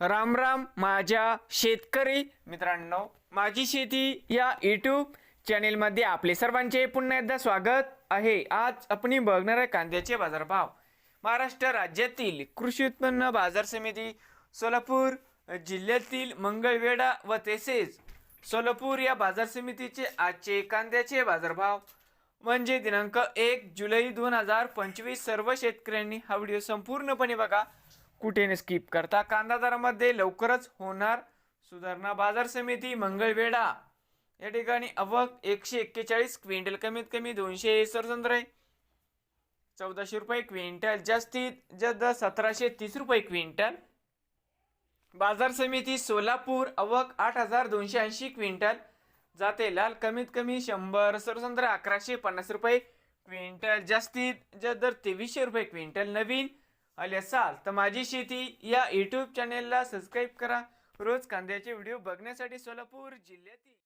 राम राम माझ्या शेतकरी मित्रांनो माझी शेती या यूट्यूब चॅनेलमध्ये आपले सर्वांचे पुन्हा एकदा स्वागत आहे. आज आपण बघणार आहे कांद्याचे बाजारभाव. महाराष्ट्र राज्यातील कृषी उत्पन्न बाजार समिती सोलापूर जिल्ह्यातील मंगळवेढा व तसेच सोलापूर या बाजार समितीचे आजचे कांद्याचे बाजारभाव. म्हणजे दिनांक एक जुलै दोन हजार पंचवीस सर्व शेतकऱ्यांनी हा व्हिडिओ संपूर्णपणे बघा. कुठे स्किप करता? कांदा दरामध्ये लवकरच होणार सुधारणा. बाजार समिती मंगळवेढा. या ठिकाणी अवक एकशे एक्केचाळीस क्विंटल कमीत कमी दोनशे सरसंद्रे चौदाशे रुपये क्विंटल जास्तीत जास्त सतराशे तीस रुपये क्विंटल. बाजार समिती सोलापूर अवक आठ हजार दोनशे ऐंशी क्विंटल. जाते लाल कमीत कमी शंभर सरसंद्र अकराशे पन्नास रुपये क्विंटल. जास्तीत जास्त दर तेवीसशे रुपये क्विंटल. नवीन आले असाल तर माझी शेती या यूट्यूब चॅनेलला सबस्क्राईब करा. रोज कांद्याचे व्हिडिओ बघण्यासाठी सोलापूर जिल्ह्यातील